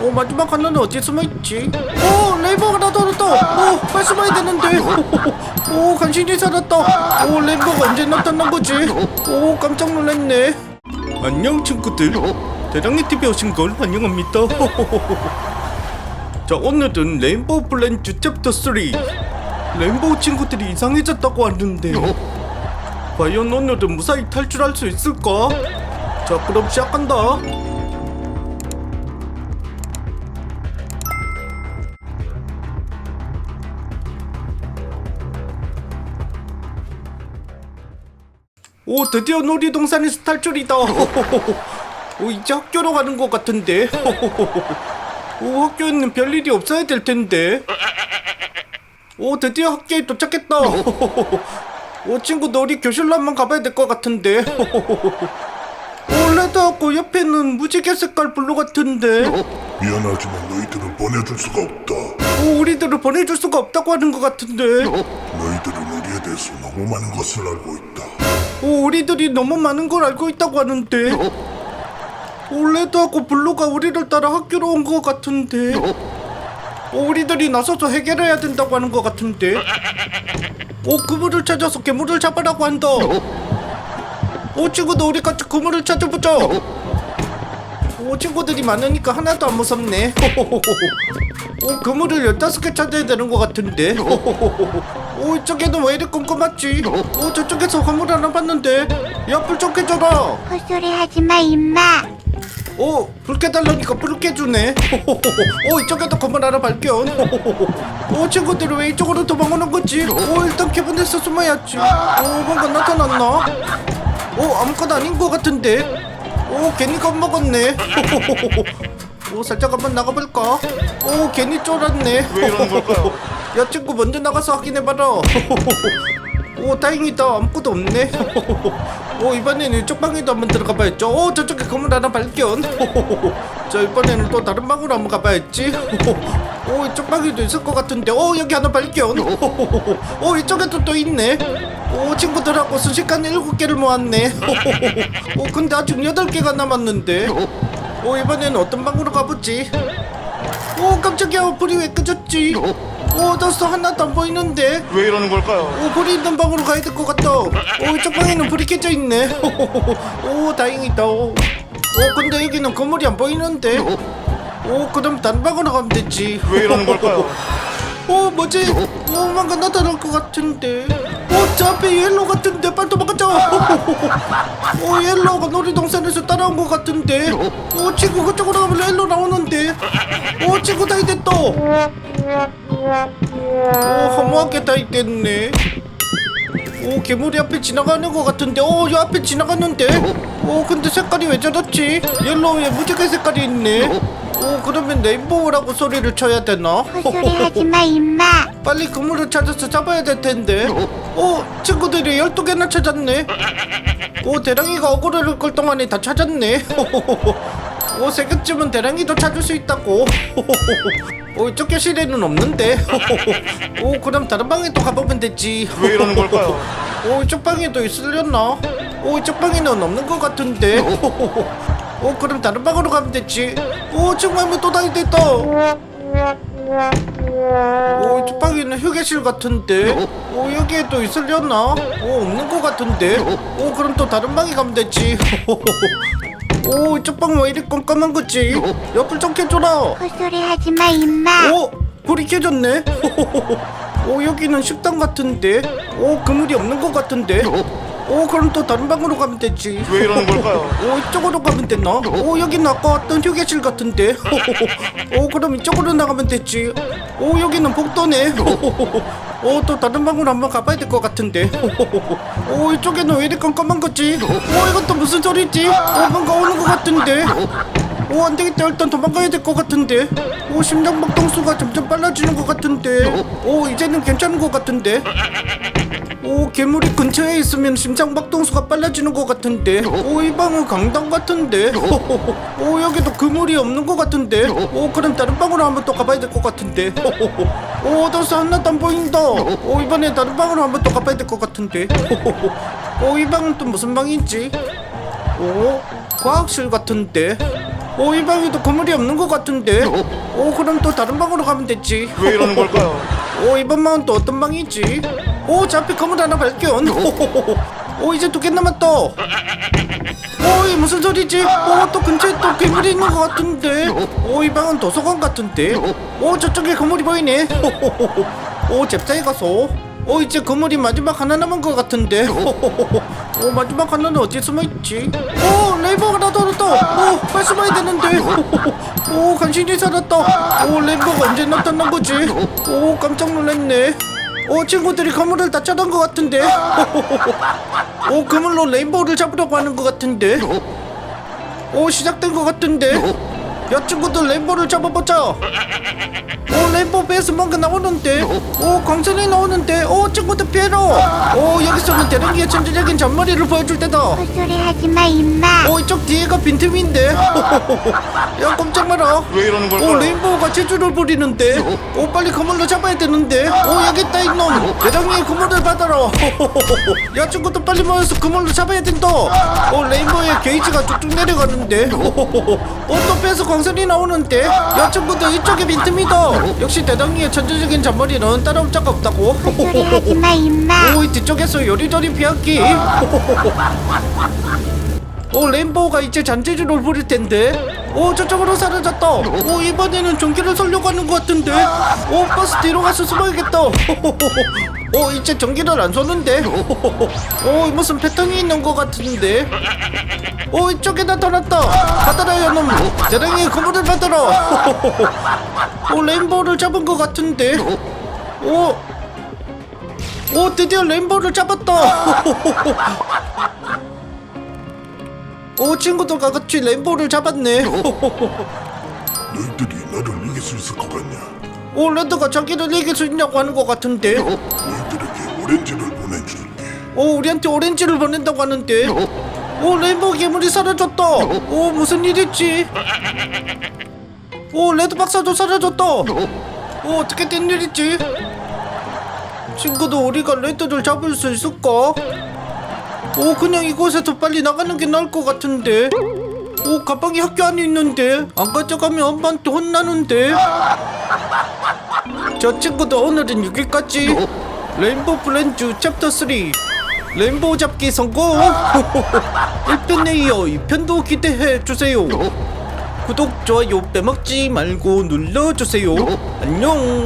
오 마지막 하나는 어디에 숨어있지? 오 레인보우가 나타났다. 오 빨리 숨어야 되는데. 오 간신히 살았다. 오 레인보우가 언제 나타난 거지? 오 깜짝 놀랐네. 안녕 친구들. 대장님 TV에 오신 걸 환영합니다. 자 오늘은 레인보우 플랜즈 챕터 3 레인보우 친구들이 이상해졌다고 하는데. 과연 오늘은 무사히 탈출할 수 있을까? 자 그럼 시작한다 오 드디어 놀이동산에서 탈출이다. 오 이제 학교로 가는 것 같은데. 오 학교에는 별일이 없어야 될 텐데. 오 드디어 학교에 도착했다. 오 친구들 우리 교실로 한번 가봐야 될 것 같은데. 오 레드하고 옆에는 무지개 색깔 블루 같은데. 미안하지만 너희들을 보내줄 수가 없다. 오 우리들을 보내줄 수가 없다고 하는 것 같은데. 너희들은 우리에 대해서 너무 많은 것을 알고 있다. 오 우리들이 너무 많은 걸 알고 있다고 하는데. 오 레드하고 블루가 우리를 따라 학교로 온 것 같은데. 오 우리들이 나서서 해결해야 된다고 하는 것 같은데. 오 그물을 찾아서 괴물을 잡으라고 한다. 오 친구들 우리 같이 그물을 찾아보자. 오 친구들이 많으니까 하나도 안 무섭네. 오 그물을 15개 찾아야 되는 것 같은데 오 이쪽에는 왜 이리 꼼꼼하지 오 저쪽에서 건물 하나 봤는데 야불 좀 켜줘라 헛소리 하지 마, 임마. 오, 불 켜달라니까 불을 켜주네. 오, 이쪽에도 건물 하나 발견. 오, 친구들이 왜 이쪽으로 도망오는 거지? 오, 일단 캐비넷에 숨어야지. 오, 뭔가 나타났나? 오, 아무것도 아닌 것 같은데. 오, 괜히 겁먹었네. 오, 살짝 한번 나가볼까? 오, 괜히 쫄았네. 왜 이러는 걸까요? 야, 친구 먼저 나가서 확인해봐라. 오 다행이다. 아무것도 없네. 오 이번에는 이쪽 방에도 한번 들어가 봐야죠. 오 저쪽에 건물 하나 발견. 자 이번에는 또 다른 방으로 한번 가봐야지. 오 이쪽 방에도 있을 것 같은데. 오 여기 하나 발견. 오 이쪽에도 또 있네. 오 친구들하고 순식간에 일곱 개를 모았네. 오 근데 아직 여덟 개가 남았는데. 오 이번에는 어떤 방으로 가보지? 오 깜짝이야. 불이 왜 끄졌지 오 더스 하나도 안 보이는데? 왜 이러는 걸까요? 오 불이 있는 방으로 가야 될 것 같다. 오 이쪽 방에는 불이 켜져 있네. 오 다행이다. 오, 오 근데 여기는 건물이 안 보이는데? 오 그럼 다른 방으로 가면 되지. 왜 이러는 걸까요? 오 뭐지? 오 뭔가 나타날 것 같은데. 오저 앞에 옐로 같은데 빨리 도망가자. 오 옐로가 놀이동산에서 따라온 것 같은데. 오 친구 그쪽으로 가면 옐로 나오는데. 오 친구 다이 됐다 오 허무하게 다이 됐네 오 괴물이 앞에 지나가는 것 같은데 오이 앞에 지나갔는데 오 근데 색깔이 왜 저렇지 옐로우에 무지개 색깔이 있네 오 그러면 레인보우라고 소리를 쳐야 되나 헛소리 하지 마, 임마. 빨리 그물을 찾아서 잡아야 될 텐데. 오, 친구들이 12개나 찾았네. 오, 대랑이가 어그로를 끌 동안에 다 찾았네. 오, 세 개쯤은 대랑이도 찾을 수 있다고. 오, 이쪽 교실에는 없는데. 오, 그럼 다른 방에 또 가보면 되지. 왜 이러는 걸까요? 오, 이쪽 방에도 있으려나? 오, 이쪽 방에는 없는 것 같은데. 오, 그럼 다른 방으로 가면 되지. 오, 정말 또 다이 됐다. 오, 이 방에는 휴게실 같은데. 오, 여기에도 있으려나? 오, 없는 것 같은데. 오, 그럼 또 다른 방에 가면 되지. 오, 이쪽 방 왜 이리 깜깜한 거지? 옆을 좀 켜줘라. 헛소리 하지 마, 임마. 오, 불이 켜졌네. 오, 여기는 식당 같은데. 오, 그물이 없는 것 같은데. 오, 그럼 또 다른 방으로 가면 되지. 왜 이러는 걸까요? 오 이쪽으로 가면 되나? 오 여기는 아까 왔던 휴게실 같은데 오 그럼 이쪽으로 나가면 되지 오 여기는 복도네 오또 다른 방으로 한번 가봐야 될 것 같은데. 오 이쪽에는 왜 이리 깜깜한 거지? 오 이건 또 무슨 소리지? 오 뭔가 오는 것 같은데. 오 안 되겠다. 일단 도망가야 될 것 같은데. 오 심장 박동수가 점점 빨라지는 것 같은데. 오 이제는 괜찮은 것 같은데 오 괴물이 근처에 있으면 심장 박동수가 빨라지는 것 같은데. 오 이 방은 강당 같은데. 오 여기도 그물이 없는 것 같은데. 오 그럼 다른 방으로 한번 또 가봐야 될 것 같은데. 오 더서 하나도 안 보인다. 오 이번에 다른 방으로 한번 또 가봐야 될 것 같은데. 오 이 방은 또 무슨 방인지. 오 과학실 같은데. 오, 이 방에도 건물이 없는 것 같은데. 오, 그럼 또 다른 방으로 가면 되지. 왜 이러는 걸까요? 오, 이번 방은 또 어떤 방이지? 오, 저 앞에 건물 하나 발견. 오, 이제 두 개 남았다. 오, 이 무슨 소리지? 오, 또 근처에 또 괴물이 있는 것 같은데. 오, 이 방은 도서관 같은데. 오, 저쪽에 건물이 보이네. 오, 잽싸게 가서. 오, 이제 건물이 마지막 하나 남은 것 같은데. 오, 마지막 하나는 어디에 숨어 있지? 오, 레이버가 나타났다. 오, 빨리 숨어야 되는데. 오, 간신히 살았다. 오, 레이버가 언제 나타난 거지? 오, 깜짝 놀랐네. 오, 친구들이 건물을 다 찾은 것 같은데. 오, 그물로 레인보우를 잡으려고 하는 것 같은데. 오, 시작된 것 같은데. 야, 친구들 레인보우를 잡아보자. 오, 레인보우 배에서 뭔가 나오는데. 오, 광선이 나오는데. 오, 친구들 피해라. 오, 여기서는 대령기의 천재적인 잔머리를 보여줄 때다. 헛소리 하지마 임마 오, 이쪽 뒤에가 빈틈인데. 야, 깜짝 마라. 왜 이러는 오 걸까요? 레인보우가 제주를 부리는데 오 빨리 건물로 잡아야 되는데 오 여기 있다 이놈 대장님 건물을 받아라 야 친구들 빨리 모여서 건물로 잡아야 된다 오 레인보우의 게이지가 쭉쭉 내려가는데 오또 빼서 광선이 나오는데 야 친구들 이쪽에 빈틈이다 역시 대장님의 천재적인 잔머리는 따라올 자가 없다고. 헛소리 하지마 임마. 오, 이 뒤쪽에서 요리조리 피하기. 오, 레인보우가 이제 잔재주를 부릴 텐데. 오, 저쪽으로 사라졌다. 오, 이번에는 전기를 쏠려고 하는 것 같은데. 오, 버스 뒤로 가서 숨어야겠다. 오, 이제 전기를 안 쏘는데. 오, 무슨 패턴이 있는 것 같은데. 오, 이쪽에 나타났다. 받아라, 요놈. 대량의 건물을 받아라. 오, 레인보우를 잡은 것 같은데. 오, 오 드디어 레인보우를 잡았다 오 친구들과 같이 레인보우를 잡았네. 너희들이 나를 이길 수 있을 것 같냐? 오 레드가 자기를 이길 수 있냐고 하는 것 같은데. 너희들에게 오렌지를 보내줄게. 오 우리한테 오렌지를 보낸다고 하는데. 오 레인보우 괴물이 사라졌다. 오 무슨 일이지? 오 레드 박사도 사라졌다. 오 어떻게 된 일이지? 친구들 우리가 레드를 잡을 수 있을까 오 그냥 이곳에서 빨리 나가는 게 나을 것 같은데. 오 가방이 학교 안에 있는데. 안 가져가면 엄마한테 혼나는데. 저 친구들 오늘은 6일까지? 레인보우 프렌즈 챕터 3 레인보우 잡기 성공. 1편에 이어 2편도 기대해 주세요. 구독 좋아요 빼먹지 말고 눌러주세요. 안녕